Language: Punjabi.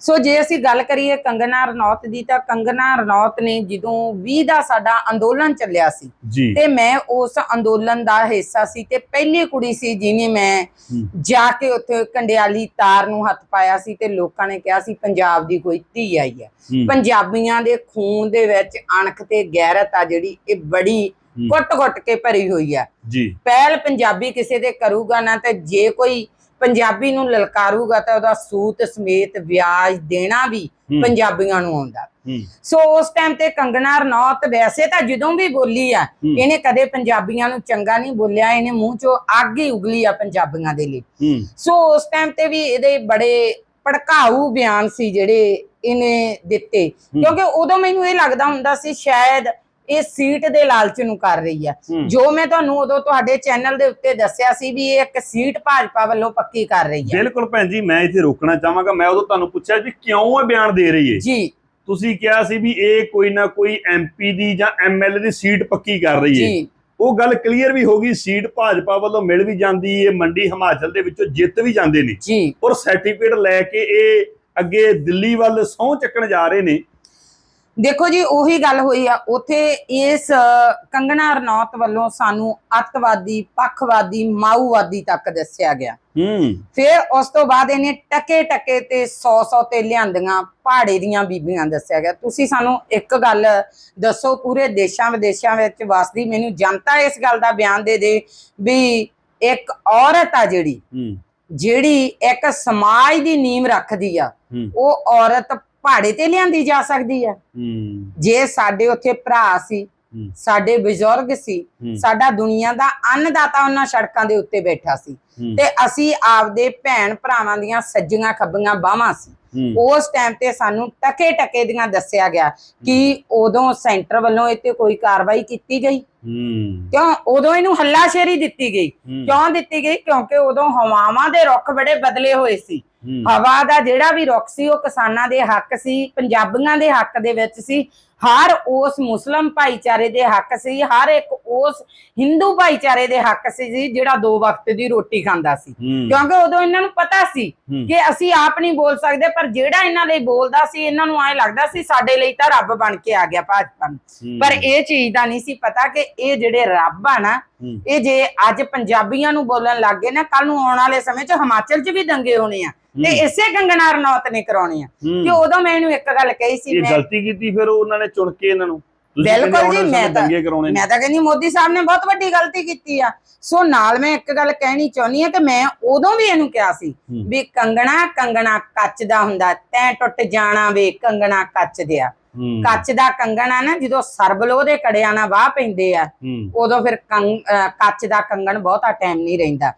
ਸੋ ਜੇ ਅਸੀਂ ਗੱਲ ਕਰੀਏ ਕੰਗਨਾ ਰਣੌਤ ਦੀ ਤਾਂ ਕੰਗਨਾ ਰਣੌਤ ਨੇ ਜਦੋਂ 20 ਦਾ ਸਾਡਾ ਅੰਦੋਲਨ ਚੱਲਿਆ ਸੀ ਤੇ ਮੈਂ ਉਸ ਅੰਦੋਲਨ ਦਾ ਹਿੱਸਾ ਸੀ ਤੇ ਪਹਿਲੀ ਕੁੜੀ ਸੀ ਜਿਹਨੇ ਮੈਂ। ਜਾ ਕੇ ਉੱਥੇ ਕੰਡਿਆਲੀ ਤਾਰ ਨੂੰ ਹੱਥ ਪਾਇਆ ਸੀ ਤੇ ਲੋਕਾਂ ਨੇ ਕਿਹਾ ਸੀ ਪੰਜਾਬ ਦੀ ਕੋਈ ਧੀ ਆਈ ਹੈ। ਪੰਜਾਬੀਆਂ ਦੇ ਖੂਨ ਦੇ ਵਿੱਚ ਅਣਖ ਤੇ ਗੈਰਤ ਆ ਜਿਹੜੀ ਇਹ ਬੜੀ। ਘੁੱਟ-ਘੁੱਟ ਕੇ ਭਰੀ ਹੋਈ ਆ ਜੀ। ਪਹਿਲ ਪੰਜਾਬੀ ਕਿਸੇ ਦੇ ਕਰੂਗਾ ਨਾ ਤੇ ਜੇ ਕੋਈ ਪੰਜਾਬੀ ਨੂੰ ਲਲਕਾਰੂਗਾ ਤਾਂ ਉਹਦਾ ਸੂਤ ਸਮੇਤ ਵਿਆਜ ਦੇਣਾ ਵੀ। ਪੰਜਾਬੀਆਂ ਨੂੰ ਆਉਂਦਾ। ਸੋ ਉਸ ਟਾਈਮ ਤੇ ਕੰਗਨਾ ਰਣੌਤ ਵੈਸੇ ਤਾਂ ਜਦੋਂ ਵੀ ਬੋਲੀ ਆ। ਇਹਨੇ ਕਦੇ ਪੰਜਾਬੀਆਂ ਨੂੰ ਚੰਗਾ ਨਹੀਂ ਬੋਲਿਆ ਇਹਨੇ ਮੂੰਹ ਚੋਂ ਅੱਗ ਹੀ ਉਗਲੀ ਆ ਪੰਜਾਬੀਆਂ ਦੇ ਲਈ। ਸੋ ਉਸ ਟਾਈਮ ਤੇ ਵੀ ਇਹਦੇ ਬੜੇ ਭੜਕਾਊ ਬਿਆਨ ਸੀ ਜਿਹੜੇ ਇਹਨੇ ਦਿੱਤੇ। ਕਿਉਂਕਿ ਉਦੋਂ ਮੈਨੂੰ ਇਹ ਲੱਗਦਾ ਹੁੰਦਾ ਸੀ ਸ਼ਾਇਦ ਇਹ ਸੀਟ ਦੇ ਲਾਲਚ ਨੂੰ ਕਰ ਰਹੀ ਆ। ਜੋ ਮੈਂ ਤੁਹਾਨੂੰ ਉਦੋਂ ਤੁਹਾਡੇ ਚੈਨਲ ਦੇ ਉੱਤੇ ਦੱਸਿਆ ਸੀ ਵੀ ਇਹ ਇੱਕ ਸੀਟ ਭਾਜਪਾ ਵੱਲੋਂ ਪੱਕੀ ਕਰ ਰਹੀ ਆ। ਬਿਲਕੁਲ ਭੈਣ ਜੀ ਮੈਂ ਇੱਥੇ ਰੋਕਣਾ ਚਾਹਾਂਗਾ। ਮੈਂ ਉਦੋਂ ਤੁਹਾਨੂੰ ਪੁੱਛਿਆ ਜੀ ਕਿਉਂ ਇਹ ਬਿਆਨ ਦੇ ਰਹੀ ਹੈ ਜੀ। ਤੁਸੀਂ ਕਿਹਾ ਸੀ ਵੀ ਇਹ ਕੋਈ ਨਾ ਕੋਈ ਐਮਪੀ ਦੀ ਜਾਂ ਐਮਐਲਏ ਦੀ ਸੀਟ ਪੱਕੀ ਕਰ ਰਹੀ ਹੈ ਜੀ। ਉਹ ਗੱਲ ਕਲੀਅਰ ਵੀ ਹੋ ਗਈ ਸੀਟ ਭਾਜਪਾ ਵੱਲੋਂ ਮਿਲ ਵੀ ਜਾਂਦੀ ਹੈ ਮੰਡੀ ਹਿਮਾਚਲ ਦੇ ਵਿੱਚੋਂ ਜਿੱਤ ਵੀ ਜਾਂਦੇ ਨੇ। ਜੀ। ਔਰ ਸਰਟੀਫਿਕੇਟ ਲੈ ਕੇ ਇਹ ਅੱਗੇ ਦਿੱਲੀ ਵੱਲ ਸਹੁੰ ਚੱਕਣ ਜਾ ਰਹੇ ਨੇ। ਦੇਖੋ ਜੀ ਉਹੀ ਗੱਲ ਹੋਈ ਆ ਉਥੇ ਇਸ ਕੰਗਣਾ ਰਣੌਤ ਵੱਲੋਂ ਸਾਨੂੰ ਅੱਤਵਾਦੀ ਪੱਖਵਾਦੀ ਮਾਊਵਾਦੀ ਤੱਕ ਦੱਸਿਆ ਗਿਆ। ਹੂੰ। ਫਿਰ ਉਸ ਤੋਂ ਬਾਅਦ ਇਹਨੇ ਟਕੇ ਟਕੇ ਤੇ 100 100 ਤੇ ਲਿਆਂਦੀਆਂ ਪਹਾੜੇ ਦੀਆਂ ਬੀਬੀਆਂ ਦੱਸਿਆ ਗਿਆ। ਤੁਸੀਂ ਸਾਨੂੰ ਇੱਕ ਗੱਲ ਦੱਸੋ ਪੂਰੇ ਦੇਸ਼ਾਂ ਵਿਦੇਸ਼ਾਂ ਵਿੱਚ ਵਸਦੀ ਮੈਨੂੰ ਜਨਤਾ ਇਸ ਗੱਲ ਦਾ ਬਿਆਨ ਦੇ ਦੇ ਵੀ ਇੱਕ ਔਰਤ ਆ ਜਿਹੜੀ ਹੂੰ। ਜਿਹੜੀ ਇੱਕ ਸਮਾਜ ਦੀ ਨੀਂਵ ਰੱਖਦੀ ਆ ਉਹ ਔਰਤ ਪਹਾੜੇ ਤੇ ਲਿਆਂਦੀ ਜਾ ਸਕਦੀ ਆ। ਹੂੰ। ਜੇ ਸਾਡੇ ਉੱਥੇ ਭਰਾ ਸੀ। ਸਾਡੇ ਬਜ਼ੁਰਗ ਸੀ। ਸਾਡਾ ਦੁਨੀਆ ਦਾ ਅੰਨਦਾਤਾ ਉਹਨਾਂ ਸੜਕਾਂ ਦੇ ਉੱਤੇ ਬੈਠਾ ਸੀ। ਤੇ ਅਸੀਂ ਆਪਦੇ ਭੈਣ ਭਰਾਵਾਂ ਦੀਆਂ ਸੱਜੀਆਂ ਖੱਬੀਆਂ ਬਾਹਾਂ ਸੀ। ਉਸ ਟਾਈਮ ਤੇ ਸਾਨੂੰ ਟਕੇ ਟਕੇ ਦੀਆਂ ਦੱਸਿਆ ਗਿਆ ਕਿ ਉਦੋਂ ਸੈਂਟਰ ਵੱਲੋਂ ਇਹ ਤੇ ਕੋਈ ਕਾਰਵਾਈ ਕੀਤੀ ਗਈ। ਕਿਉਂ? ਉਦੋਂ ਇਹਨੂੰ ਹੱਲਾਸ਼ੇਰੀ ਦਿੱਤੀ ਗਈ। ਕਿਉਂ ਦਿੱਤੀ ਗਈ? ਕਿਉਂਕਿ ਉਦੋਂ ਹਵਾਵਾਂ ਦੇ ਰੁੱਖ ਬੜੇ ਬਦਲੇ ਹੋਏ ਸੀ। ਹਵਾ ਦਾ ਜਿਹੜਾ ਵੀ ਰੁੱਖ ਸੀ, ਉਹ ਕਿਸਾਨਾਂ ਦੇ ਹੱਕ ਸੀ, ਪੰਜਾਬੀਆਂ ਦੇ ਹੱਕ ਦੇ ਵਿੱਚ ਸੀ। ਹਰ ਉਸ ਮੁਸਲਮ ਭਾਈਚਾਰੇ ਦੇ ਹੱਕ ਸੀ ਹਰ ਇੱਕ ਉਸ ਹਿੰਦੂ ਭਾਈਚਾਰੇ ਦੇ ਹੱਕ ਸੀ ਜੀ ਜਿਹੜਾ ਦੋ ਵਕਤ ਦੀ ਰੋਟੀ ਖਾਂਦਾ ਸੀ। ਕਿਉਂਕਿ ਉਦੋਂ ਇਹਨਾਂ ਨੂੰ ਪਤਾ ਸੀ। ਕਿ ਅਸੀਂ ਆਪ ਨਹੀਂ ਬੋਲ ਸਕਦੇ ਪਰ ਜਿਹੜਾ ਇਹਨਾਂ ਲਈ ਬੋਲਦਾ ਸੀ ਇਹਨਾਂ ਨੂੰ ਐਂ ਲੱਗਦਾ ਸੀ ਸਾਡੇ ਲਈ ਤਾਂ ਰੱਬ ਬਣ ਕੇ ਆ ਗਿਆ ਭਾਜਪਾ। ਪਰ ਇਹ ਚੀਜ਼ ਦਾ ਨਹੀਂ ਸੀ ਪਤਾ ਕਿ ਇਹ ਜਿਹੜੇ ਰੱਬ ਆ ਨਾ। ਇਹ ਜੇ ਅੱਜ ਪੰਜਾਬੀਆਂ ਨੂੰ ਬੋਲਣ ਲੱਗ ਗਏ ਨਾ ਕੱਲ ਨੂੰ ਆਉਣ ਵਾਲੇ ਸਮੇਂ 'ਚ ਹਿਮਾਚਲ 'ਚ ਵੀ ਦੰਗੇ ਹੋਣੇ ਆ ਤੇ। ਇਸੇ ਕੰਗਨਾ ਰਣੌਤ ਨੇ ਕਰਾਉਣੇ ਆ। ਕਿ ਉਦੋਂ ਮੈਂ ਇਹਨੂੰ ਇੱਕ ਗੱਲ ਕਹੀ ਸੀ ਇਹ ਮੈਂ ਗਲਤੀ ਕੀਤੀ ਫਿਰ ਉਹਨਾਂ ਨੇ ਚੁਣ ਕੇ ਇਹਨਾਂ ਨੂੰ। ਬਿਲਕੁਲ ਜੀ, ਮੈਂ ਤਾਂ- ਨੇ। ਮੈਂ ਤਾਂ ਕਹਿੰਦੀ ਮੋਦੀ ਸਾਹਿਬ ਨੇ ਬਹੁਤ ਵੱਡੀ ਗਲਤੀ ਕੀਤੀ ਆ। ਸੋ ਨਾਲ ਮੈਂ ਇੱਕ ਗੱਲ ਕਹਿਣੀ ਚਾਹੁੰਦੀ ਆ ਕਿ ਮੈਂ ਉਦੋਂ ਵੀ ਇਹਨੂੰ ਕਿਹਾ ਸੀ। ਵੀ ਕੰਗਣਾ ਕੰਗਣਾ ਕੱਚ ਦਾ ਹੁੰਦਾ ਤੈਂ ਟੁੱਟ ਜਾਣਾ ਵੇ ਕੰਗਣਾ ਕੱਚ ਦਿਆ। ਕੱਚ ਦਾ ਕੰਗਣਾ ਨਾ ਜਦੋਂ ਸਰਬਲੋ ਦੇ ਕੜਿਆਂ ਨਾਲ ਵਾਹ ਪੈਂਦੇ ਆ ਉਦੋਂ ਫਿਰ ਕੱਚ ਦਾ ਕੰਗਣ ਬਹੁਤਾ ਟਾਈਮ ਨਹੀਂ ਰਹਿੰਦਾ।